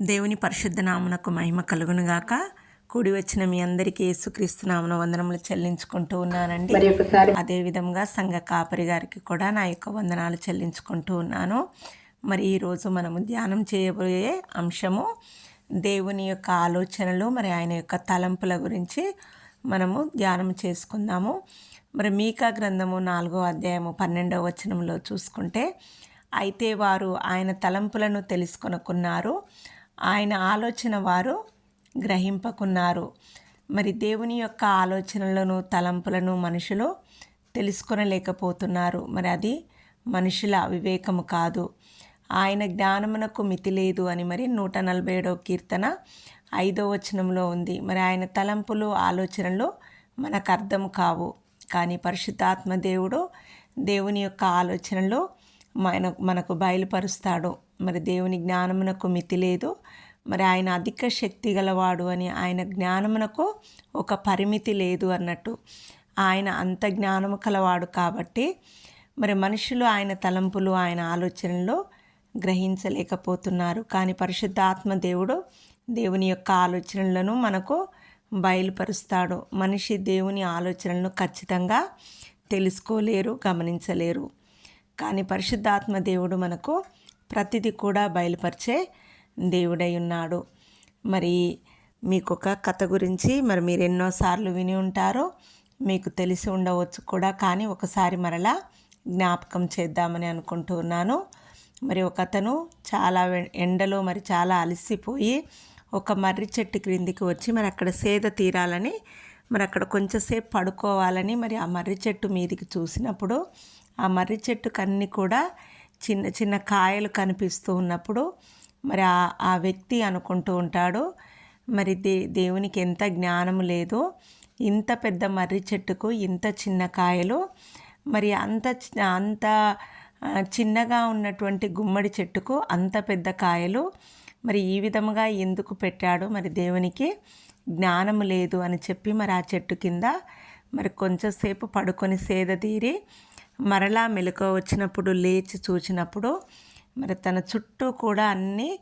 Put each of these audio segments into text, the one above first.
దేవుని పరిశుద్ధ నామునకు మహిమ కలుగునుగాక కూడి వచ్చిన మీ అందరికీ యేసుక్రీస్తు నామన వందనములు చెల్లించుకుంటూ ఉన్నానండి. అదే విధంగా సంఘ కాపరి గారికి కూడా నా యొక్క వందనాలు చెల్లించుకుంటూ ఉన్నాను. మరి ఈరోజు మనము ధ్యానం చేయబోయే అంశము దేవుని యొక్క ఆలోచనలు మరి ఆయన యొక్క తలంపుల గురించి మనము ధ్యానం చేసుకుందాము. మరి మీకా గ్రంథము నాలుగో అధ్యాయము పన్నెండవ వచనంలో చూసుకుంటే అయితే వారు ఆయన తలంపులను తెలుసుకొనుకున్నారు. ఆయన ఆలోచన వారు గ్రహింపకున్నారు. మరి దేవుని యొక్క ఆలోచనలను తలంపులను మనుషులు తెలుసుకొనలేకపోతున్నారు. మరి అది మనుషుల వివేకము కాదు. ఆయన జ్ఞానమునకు మితి లేదు అని మరి నూట నలభై ఏడవ కీర్తన ఐదో వచనంలో ఉంది. మరి ఆయన తలంపులు ఆలోచనలు మనకు అర్థం కావు. కానీ పరిశుద్ధాత్మ దేవుడు దేవుని యొక్క ఆలోచనలు మన మనకు బయలుపరుస్తాడు. మరి దేవుని జ్ఞానమునకు మితి లేదు. మరి ఆయన అధిక శక్తి గలవాడు అని ఆయన జ్ఞానమునకు ఒక పరిమితి లేదు అన్నట్టు ఆయన అంత జ్ఞానము కలవాడు కాబట్టి మరి మనుషులు ఆయన తలంపులు ఆయన ఆలోచనలు గ్రహించలేకపోతున్నారు. కానీ పరిశుద్ధాత్మ దేవుడు దేవుని యొక్క ఆలోచనలను మనకు బయలుపరుస్తాడు. మనిషి దేవుని ఆలోచనలను ఖచ్చితంగా తెలుసుకోలేరు గమనించలేరు. కానీ పరిశుద్ధాత్మ దేవుడు మనకు ప్రతిదీ కూడా బయలుపరిచే దేవుడై ఉన్నాడు. మరి మీకు ఒక కథ గురించి మరి మీరు ఎన్నోసార్లు విని ఉంటారో మీకు తెలిసి ఉండవచ్చు కూడా. కానీ ఒకసారి మరలా జ్ఞాపకం చేద్దామని అనుకుంటున్నాను మరి ఒక అతను చాలా వె- ఎండలో మరి చాలా అలసిపోయి ఒక మర్రి చెట్టు క్రిందికి వచ్చి మరి అక్కడ సేద తీరాలని మరి అక్కడ కొంచెంసేపు పడుకోవాలని మరి ఆ మర్రి చెట్టు మీదికి చూసినప్పుడు ఆ మర్రి చెట్టుకు అన్నీ కూడా చిన్న చిన్న కాయలు కనిపిస్తూ ఉన్నప్పుడు మరి ఆ ఆ వ్యక్తి అనుకుంటూ ఉంటాడు మరి దే దేవునికి ఎంత జ్ఞానం లేదు ఇంత పెద్ద మర్రి చెట్టుకు ఇంత చిన్న కాయలు మరి అంత చి- అంత చిన్నగా ఉన్నటువంటి గుమ్మడి చెట్టుకు అంత పెద్ద కాయలు మరి ఈ విధముగా ఎందుకు పెట్టాడు మరి దేవునికి జ్ఞానం లేదు అని చెప్పి మరి ఆ చెట్టు కింద మరి కొంచెంసేపు పడుకొని సేద తీరి మరలా మెలకువ వచ్చినప్పుడు లేచి చూచినప్పుడు మరి తన చుట్టూ కూడా అన్నీ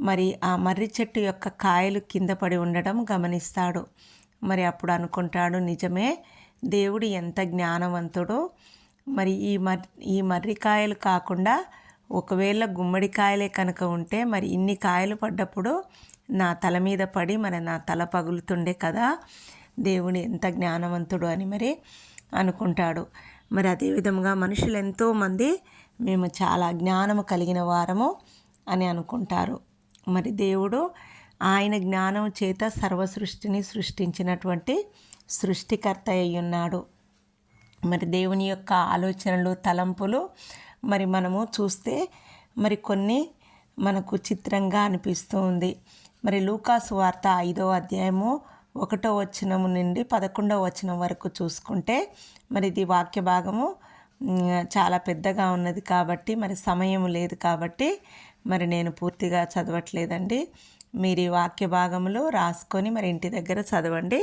మరి ఆ మర్రి చెట్టు యొక్క కాయలు కింద పడి ఉండడం గమనిస్తాడు. మరి అప్పుడు అనుకుంటాడు నిజమే దేవుడు ఎంత జ్ఞానవంతుడో. మరి ఈ మర్ ఈ మర్రికాయలు కాకుండా ఒకవేళ గుమ్మడికాయలే కనుక ఉంటే మరి ఇన్ని కాయలు పడ్డప్పుడు నా తల మీద పడి మరి నా తల పగులుతుండే కదా దేవుడు ఎంత జ్ఞానవంతుడు అని మరి అనుకుంటాడు. మరి అదేవిధంగా మనుషులు ఎంతోమంది మేము చాలా జ్ఞానము కలిగిన వారము అని అనుకుంటారు. మరి దేవుడు ఆయన జ్ఞానం చేత సర్వ సృష్టిని సృష్టించినటువంటి సృష్టికర్త అయి ఉన్నాడు మరి దేవుని యొక్క ఆలోచనలు తలంపులు మరి మనము చూస్తే మరి కొన్ని మనకు చిత్రంగా అనిపిస్తూ ఉంది. మరి లూకాసు వార్త ఐదో అధ్యాయము ఒకటో వచనము నుండి పదకొండవ వచనం వరకు చూసుకుంటే మరి ఇది వాక్య భాగము చాలా పెద్దగా ఉన్నది కాబట్టి మరి సమయం లేదు కాబట్టి మరి నేను పూర్తిగా చదవట్లేదండి. మీరు ఈ వాక్య భాగములు రాసుకొని మరి ఇంటి దగ్గర చదవండి.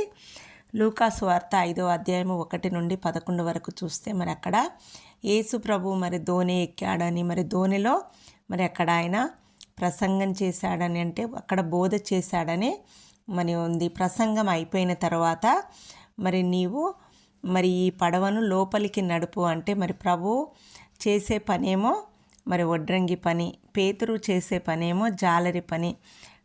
లూకాసు వార్త ఐదో అధ్యాయము ఒకటి నుండి పదకొండు వరకు చూస్తే మరి అక్కడ యేసు ప్రభు మరి ధోని ఎక్కాడని మరి ధోనిలో మరి అక్కడ ఆయన ప్రసంగం చేశాడని అంటే అక్కడ బోధ చేశాడని మరి ఉంది. ప్రసంగం అయిపోయిన తర్వాత మరి నీవు మరి ఈ పడవను లోపలికి నడుపు అంటే మరి ప్రభు చేసే పనేమో మరి వడ్రంగి పని పేతురు చేసే పనేమో జాలరి పని.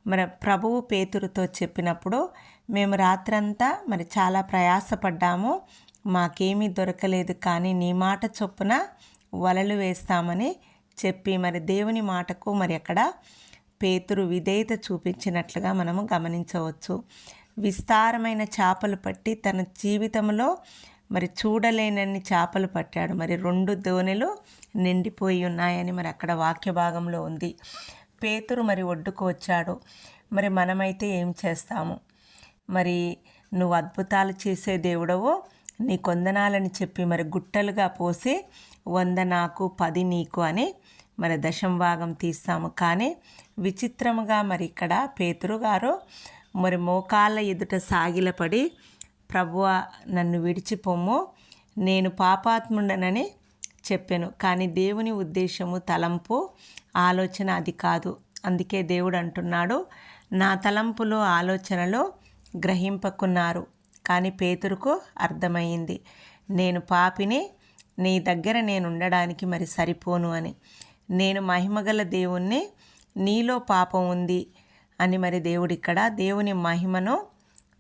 మరి ప్రభువు పేతురుతో చెప్పినప్పుడు మేము రాత్రంతా మరి చాలా ప్రయాసపడ్డాము. మాకేమీ దొరకలేదు కానీ నీ మాట చొప్పున వలలు వేస్తామని చెప్పి మరి దేవుని మాటకు మరి అక్కడ పేతురు విధేయత చూపించినట్లుగా మనము గమనించవచ్చు. విస్తారమైన చేపలు పట్టి తన జీవితంలో మరి చూడలేనన్ని చేపలు పట్టాడు. మరి రెండు దోణెలు నిండిపోయి ఉన్నాయని మరి అక్కడ వాక్య భాగంలో ఉంది. పేతురు మరి ఒడ్డుకు వచ్చాడు. మరి మనమైతే ఏం చేస్తాము? మరి నువ్వు అద్భుతాలు చేసే దేవుడవు. నీ కొందనాలని చెప్పి మరి గుట్టలుగా పోసి వంద నాకు పది నీకు అని మరి దశం భాగం తీస్తాము. కానీ విచిత్రముగా మరి ఇక్కడ పేతురు గారు మరి మోకాళ్ళ ఎదుట సాగిలపడి ప్రభువ నన్ను విడిచిపోము. నేను పాపాత్ముండనని చెప్పాను. కానీ దేవుని ఉద్దేశము తలంపు ఆలోచన అది కాదు. అందుకే దేవుడు అంటున్నాడు నా తలంపులు ఆలోచనలు గ్రహింపకున్నారు. కానీ పేతురుకు అర్థమైంది నేను పాపిని నీ దగ్గర నేను ఉండడానికి మరి సరిపోను అని. నేను మహిమగల దేవుణ్ణి నీలో పాపం ఉంది అని మరి దేవుడు ఇక్కడ దేవుని మహిమను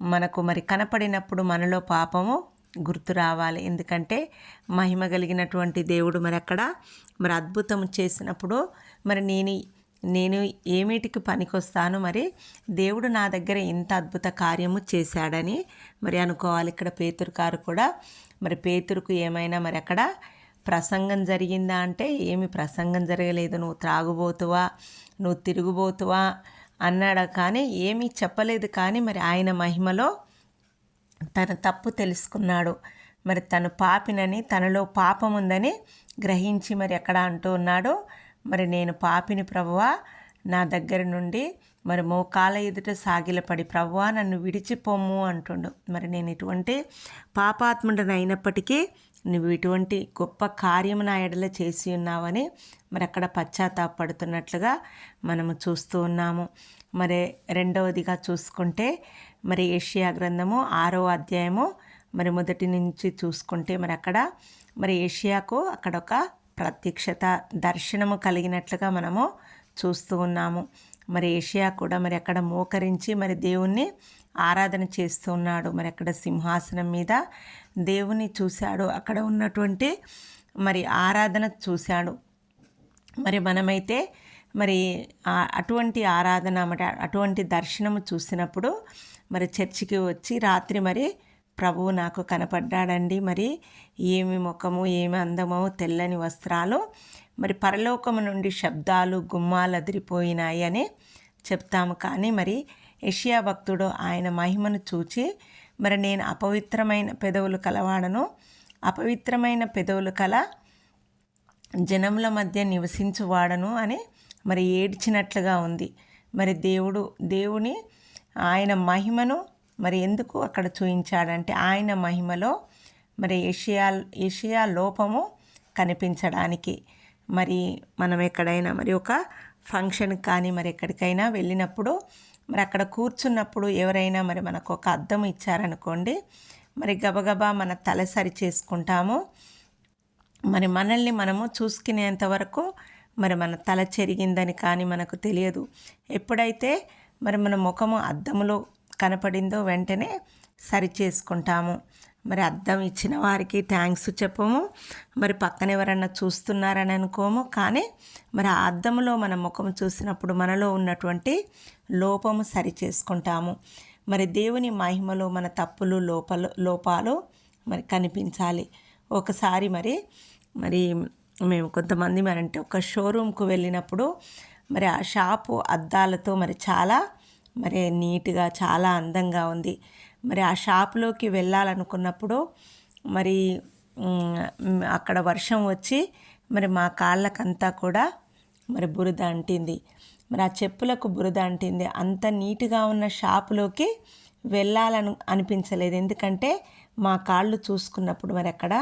మనకు మరి కనపడినప్పుడు మనలో పాపము గుర్తు రావాలి. ఎందుకంటే మహిమ కలిగినటువంటి దేవుడు మరి అక్కడ మరి అద్భుతం చేసినప్పుడు మరి నేను నేను ఏమిటికి పనికొస్తాను మరి దేవుడు నా దగ్గర ఇంత అద్భుత కార్యము చేశాడని మరి అనుకోవాలి. ఇక్కడ పేతురు గారు కూడా మరి పేతురుకు ఏమైనా మరి అక్కడ ప్రసంగం జరిగిందా అంటే ఏమి ప్రసంగం జరగలేదు. నువ్వు త్రాగుబోతువా? నువ్వు తిరుగుబోతువా? అన్నాడు. కానీ ఏమీ చెప్పలేదు. కానీ మరి ఆయన మహిమలో తన తప్పు తెలుసుకున్నాడు. మరి తను పాపినని తనలో పాపం ఉందని గ్రహించి మరి ఎక్కడ అంటూ ఉన్నాడు. మరి నేను పాపిని ప్రభువా నా దగ్గర నుండి మరి మోకాల ఎదుట సాగిలపడి ప్రభువా నన్ను విడిచిపోము అంటుండు. మరి నేను ఇటువంటి పాపాత్ముడని అయినప్పటికీ నువ్వు ఇటువంటి గొప్ప కార్యము నా ఎడల చేసి ఉన్నావని మరి అక్కడ పశ్చాత్తాపడుతున్నట్లుగా మనము చూస్తూ ఉన్నాము. మరి రెండవదిగా చూసుకుంటే మరి ఏషియా గ్రంథము ఆరో అధ్యాయము మరి మొదటి నుంచి చూసుకుంటే మరి అక్కడ మరి ఏషియాకు అక్కడ ఒక ప్రత్యక్షత దర్శనము కలిగినట్లుగా మనము చూస్తూ ఉన్నాము. మరి ఏషియా కూడా మరి అక్కడ మోకరించి మరి దేవుణ్ణి ఆరాధన చేస్తున్నాడు. మరి అక్కడ సింహాసనం మీద దేవుని చూశాడు. అక్కడ ఉన్నటువంటి మరి ఆరాధన చూశాడు. మరి మనమైతే మరి అటువంటి ఆరాధన మరి అటువంటి దర్శనము చూసినప్పుడు మరి చర్చికి వచ్చి రాత్రి మరి ప్రభువు నాకు కనపడ్డాడండి. మరి ఏమి ముఖము ఏమి అందమో తెల్లని వస్త్రాలు మరి పరలోకము నుండి శబ్దాలు గుమ్మాలు అదిరిపోయినాయి అని చెప్తాము. కానీ మరి యషియా భక్తుడు ఆయన మహిమను చూచి మరి నేను అపవిత్రమైన పెదవులు కలవాడను. అపవిత్రమైన పెదవులు కల జనముల మధ్య నివసించువాడను అని మరి ఏడ్చినట్లుగా ఉంది. మరి దేవుడు దేవుని ఆయన మహిమను మరి ఎందుకు అక్కడ చూయించాడంటే ఆయన మహిమలో మరి ఏషియా ఏషియా లోపము కనిపించడానికి. మరి మనం ఎక్కడైనా మరి ఒక ఫంక్షన్ కానీ మరి ఎక్కడికైనా వెళ్ళినప్పుడు మరి అక్కడ కూర్చున్నప్పుడు ఎవరైనా మరి మనకు ఒక అద్దం ఇచ్చారనుకోండి మరి గబగబా మన తల సరి చేసుకుంటాము. మరి మనల్ని మనము చూసుకునేంత వరకు మరి మన తల చెరిగిందని కానీ మనకు తెలియదు. ఎప్పుడైతే మరి మన ముఖము అద్దములో కనపడిందో వెంటనే సరి చేసుకుంటాము. మరి అద్దం ఇచ్చిన వారికి థ్యాంక్స్ చెప్పము. మరి పక్కన ఎవరన్నా చూస్తున్నారని అనుకోము. కానీ మరి ఆ అద్దంలో మన ముఖం చూసినప్పుడు మనలో ఉన్నటువంటి లోపము సరి చేసుకుంటాము. మరి దేవుని మహిమలో మన తప్పులు లోపలు లోపాలు మరి కనిపించాలి. ఒకసారి మరి మరి మేము కొంతమంది మరి అంటే ఒక షోరూమ్కు వెళ్ళినప్పుడు మరి ఆ షాపు అద్దాలతో మరి చాలా మరి నీట్గా చాలా అందంగా ఉంది. మరి ఆ షాప్లోకి వెళ్ళాలనుకున్నప్పుడు మరి అక్కడ వర్షం వచ్చి మరి మా కాళ్ళకంతా కూడా మరి బురద అంటింది. మరి ఆ చెప్పులకు బురద అంటింది. అంత నీట్గా ఉన్న షాపులోకి వెళ్ళాలను అనిపించలేదు. ఎందుకంటే మా కాళ్ళు చూసుకున్నప్పుడు మరి అక్కడ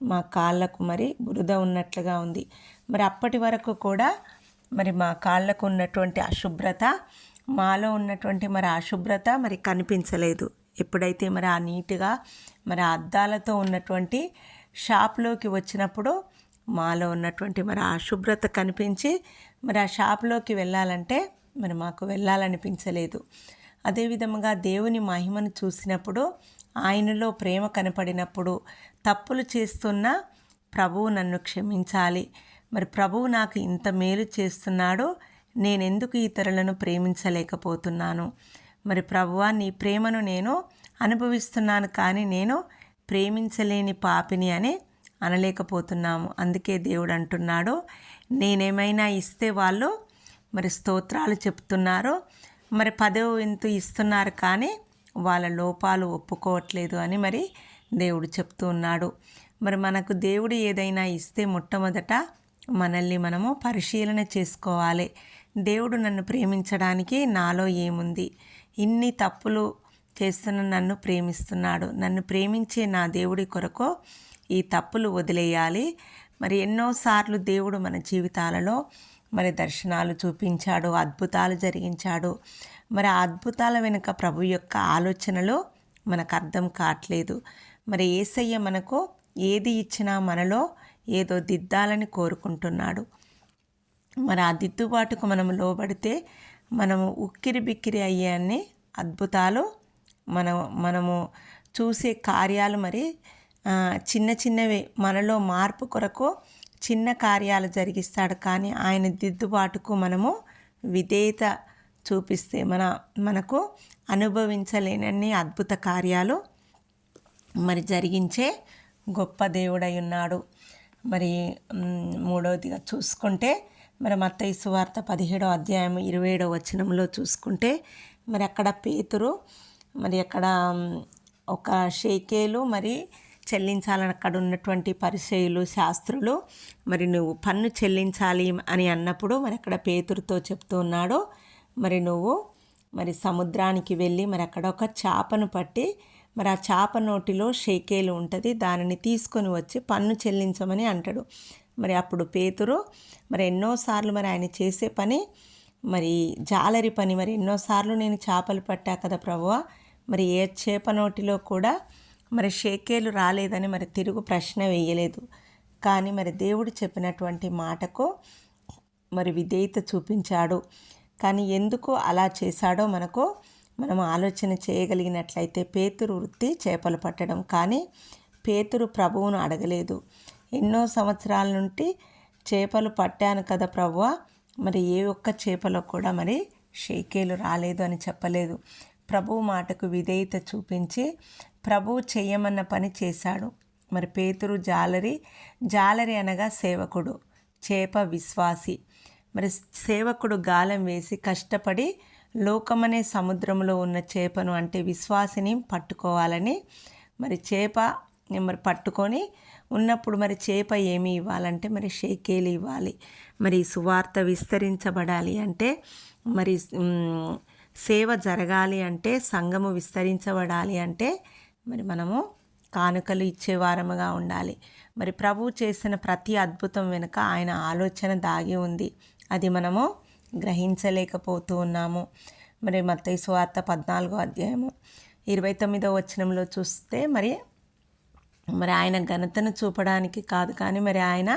మా కాళ్ళకు మరి బురద ఉన్నట్లుగా ఉంది. మరి అప్పటి వరకు కూడా మరి మా కాళ్ళకు ఉన్నటువంటి అశుభ్రత మాలో ఉన్నటువంటి మరి అశుభ్రత మరి కనిపించలేదు. ఎప్పుడైతే మరి ఆ నీట్గా మరి ఆ అద్దాలతో ఉన్నటువంటి షాప్లోకి వచ్చినప్పుడు మాలో ఉన్నటువంటి మరి ఆ శుభ్రత కనిపించి మరి ఆ షాప్లోకి వెళ్ళాలంటే మరి మాకు వెళ్ళాలనిపించలేదు. అదేవిధముగా దేవుని మహిమను చూసినప్పుడు ఆయనలో ప్రేమ కనపడినప్పుడు తప్పులు చేస్తున్న ప్రభువు నన్ను క్షమించాలి. మరి ప్రభువు నాకు ఇంత మేలు చేస్తున్నాడో నేనెందుకు ఇతరులను ప్రేమించలేకపోతున్నాను? మరి ప్రభువా నీ ప్రేమను నేను అనుభవిస్తున్నాను కానీ నేను ప్రేమించలేని పాపిని అని అనలేకపోతున్నాము. అందుకే దేవుడు అంటున్నాడు నేనేమైనా ఇస్తే వాళ్ళు మరి స్తోత్రాలు చెప్తున్నారు మరి పదవ ఇంతు ఇస్తున్నారు కానీ వాళ్ళ లోపాలు ఒప్పుకోవట్లేదు అని మరి దేవుడు చెప్తూ ఉన్నాడు. మరి మనకు దేవుడు ఏదైనా ఇస్తే మొట్టమొదట మనల్ని మనము పరిశీలన చేసుకోవాలి. దేవుడు నన్ను ప్రేమించడానికి నాలో ఏముంది? ఇన్ని తప్పులు చేస్తున్న నన్ను ప్రేమిస్తున్నాడు. నన్ను ప్రేమించే నా దేవుడి కొరకు ఈ తప్పులు వదిలేయాలి. మరి ఎన్నోసార్లు దేవుడు మన జీవితాలలో మరి దర్శనాలు చూపించాడు అద్భుతాలు జరిగించాడు. మరి ఆ అద్భుతాల వెనుక ప్రభు యొక్క ఆలోచనలు మనకు అర్థం కావట్లేదు. మరి ఏసయ్య మనకు ఏది ఇచ్చినా మనలో ఏదో దిద్దాలని కోరుకుంటున్నాడు. మరి ఆ దిద్దుబాటుకు మనం లోబడితే మనము ఉక్కిరి బిక్కిరి అయ్యే అన్ని అద్భుతాలు మనం మనము చూసే కార్యాలు మరి చిన్న చిన్నవి మనలో మార్పు కొరకు చిన్న కార్యాలు జరిగిస్తాడు. కానీ ఆయన దిద్దుబాటుకు మనము విధేయత చూపిస్తే మన మనకు అనుభవించలేనన్ని అద్భుత కార్యాలు మరి జరిగించే గొప్ప దేవుడై ఉన్నాడు. మరి మూడవదిగా చూసుకుంటే మరి మత్తయి సువార్త పదిహేడో అధ్యాయం ఇరవై ఏడో వచనంలో చూసుకుంటే మరి అక్కడ పేతురు మరి అక్కడ ఒక షేకేలు మరి చెల్లించాలని అక్కడ ఉన్నటువంటి పరిచయులు శాస్త్రులు మరి నువ్వు పన్ను చెల్లించాలి అని అన్నప్పుడు మరి అక్కడ పేతురుతో చెప్తూ ఉన్నాడు మరి నువ్వు మరి సముద్రానికి వెళ్ళి మరి అక్కడ ఒక చేపను పట్టి మరి ఆ చేప నోటిలో షేకేలు ఉంటుంది దానిని తీసుకొని వచ్చి పన్ను చెల్లించమని అంటాడు. మరి అప్పుడు పేతురు మరి ఎన్నోసార్లు మరి ఆయన చేసే పని మరి జాలరి పని మరి ఎన్నోసార్లు నేను చేపలు పట్టా కదా ప్రభువ. మరి ఏ చేప నోటిలో కూడా మరి షేకేలు రాలేదని మరి తిరుగు ప్రశ్న వేయలేదు. కానీ మరి దేవుడు చెప్పినటువంటి మాటకు మరి విధేయత చూపించాడు. కానీ ఎందుకు అలా చేశాడో మనకు మనం ఆలోచన చేయగలిగినట్లయితే పేతురు వృత్తి చేపలు పట్టడం. కానీ పేతురు ప్రభువును అడగలేదు. ఎన్నో సంవత్సరాల నుండి చేపలు పట్టాను కదా ప్రభువ మరి ఏ ఒక్క చేపలో కూడా మరి షేకేలు రాలేదు అని చెప్పలేదు. ప్రభువు మాటకు విధేయత చూపించి ప్రభు చేయమన్న పని చేశాడు. మరి పేతురు జాలరి జాలరి అనగా సేవకుడు చేప విశ్వాసి. మరి సేవకుడు గాలం వేసి కష్టపడి లోకమనే సముద్రంలో ఉన్న చేపను అంటే విశ్వాసిని పట్టుకోవాలని మరి చేప మరి పట్టుకొని ఉన్నప్పుడు మరి చేప ఏమి ఇవ్వాలంటే మరి షేకేలు ఇవ్వాలి. మరి సువార్త విస్తరించబడాలి అంటే మరి సేవ జరగాలి అంటే సంఘము విస్తరించబడాలి అంటే మరి మనము కానుకలు ఇచ్చేవారముగా ఉండాలి. మరి ప్రభు చేసిన ప్రతి అద్భుతం వెనుక ఆయన ఆలోచన దాగి ఉంది. అది మనము గ్రహించలేకపోతూ ఉన్నాము. మరి మత్తయి సువార్త పద్నాలుగో అధ్యాయము ఇరవై తొమ్మిదో వచనంలో చూస్తే మరి మరి ఆయన ఘనతను చూపడానికి కాదు కానీ మరి ఆయన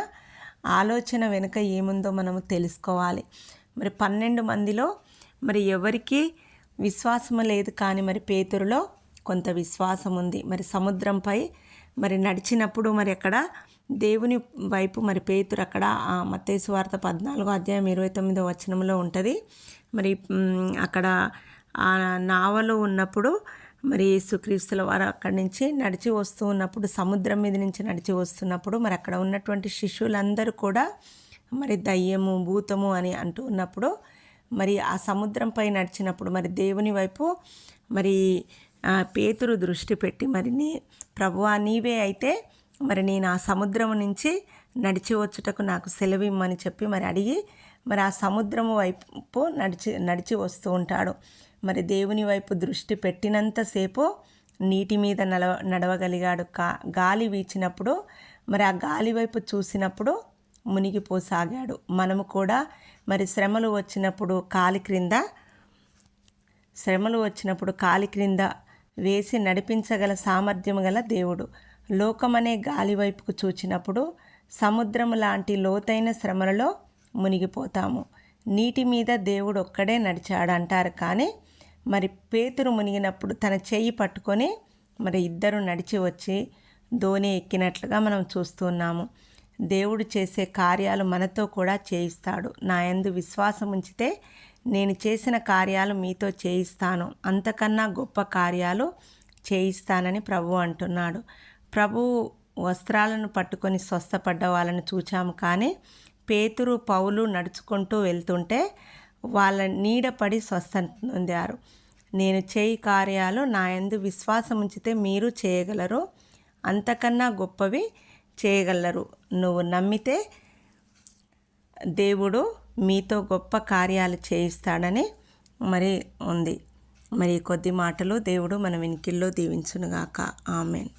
ఆలోచన వెనుక ఏముందో మనము తెలుసుకోవాలి. మరి పన్నెండు మందిలో మరి ఎవరికి విశ్వాసము లేదు కానీ మరి పేతురులో కొంత విశ్వాసం ఉంది. మరి సముద్రంపై మరి నడిచినప్పుడు మరి అక్కడ దేవుని వైపు మరి పేతురు అక్కడ మత్తేసు వార్త పద్నాలుగో అధ్యాయం ఇరవై తొమ్మిదో వచనంలో ఉంటుంది. మరి అక్కడ ఆ నావలో ఉన్నప్పుడు మరి యేసుక్రీస్తుల వారు అక్కడి నుంచి నడిచి వస్తూ ఉన్నప్పుడు సముద్రం మీద నుంచి నడిచి వస్తున్నప్పుడు మరి అక్కడ ఉన్నటువంటి శిష్యులందరూ కూడా మరి దయ్యము భూతము అని అంటూ ఉన్నప్పుడు మరి ఆ సముద్రంపై నడిచినప్పుడు మరి దేవుని వైపు మరి పేతురు దృష్టి పెట్టి మరి నీ ప్రభువా నీవే అయితే మరి నేను ఆ సముద్రం నుంచి నడిచి వచ్చుటకు నాకు సెలవిమ్మని చెప్పి మరి అడిగి మరి ఆ సముద్రము వైపు నడిచి నడిచి వస్తూ ఉంటాడు. మరి దేవుని వైపు దృష్టి పెట్టినంతసేపు నీటి మీద నడవ నడవగలిగాడు. కా గాలి వీచినప్పుడు మరి ఆ గాలి వైపు చూసినప్పుడు మునిగిపోసాగాడు. మనము కూడా మరి శ్రమలు వచ్చినప్పుడు కాలి క్రింద శ్రమలు వచ్చినప్పుడు కాలి క్రింద వేసి నడిపించగల సామర్థ్యం గల దేవుడు. లోకమనే గాలి వైపుకు చూచినప్పుడు సముద్రం లాంటి లోతైన శ్రమలలో మునిగిపోతాము. నీటి మీద దేవుడు ఒక్కడే నడిచాడంటారు. కానీ మరి పేతురు మునిగినప్పుడు తన చెయ్యి పట్టుకొని మరి ఇద్దరు నడిచి వచ్చి ధోని ఎక్కినట్లుగా మనం చూస్తున్నాము. దేవుడు చేసే కార్యాలు మనతో కూడా చేయిస్తాడు. నా ఎందు విశ్వాసం ఉంచితే నేను చేసిన కార్యాలు మీతో చేయిస్తాను. అంతకన్నా గొప్ప కార్యాలు చేయిస్తానని ప్రభు అంటున్నాడు. ప్రభు వస్త్రాలను పట్టుకొని స్వస్థపడ్డ వాళ్ళని చూచాము. కానీ పేతురు పౌలు నడుచుకుంటూ వెళ్తుంటే వాళ్ళ నీడపడి స్వస్థందారు నేను చేయి కార్యాలు నా ఎందు విశ్వాసం ఉంచితే మీరు చేయగలరు. అంతకన్నా గొప్పవి చేయగలరు. నువ్వు నమ్మితే దేవుడు మీతో గొప్ప కార్యాలు చేయిస్తాడని మరి ఉంది. మరి కొద్ది మాటలు దేవుడు మన వెనికిల్లో దీవించునుగాక. ఆమెన్.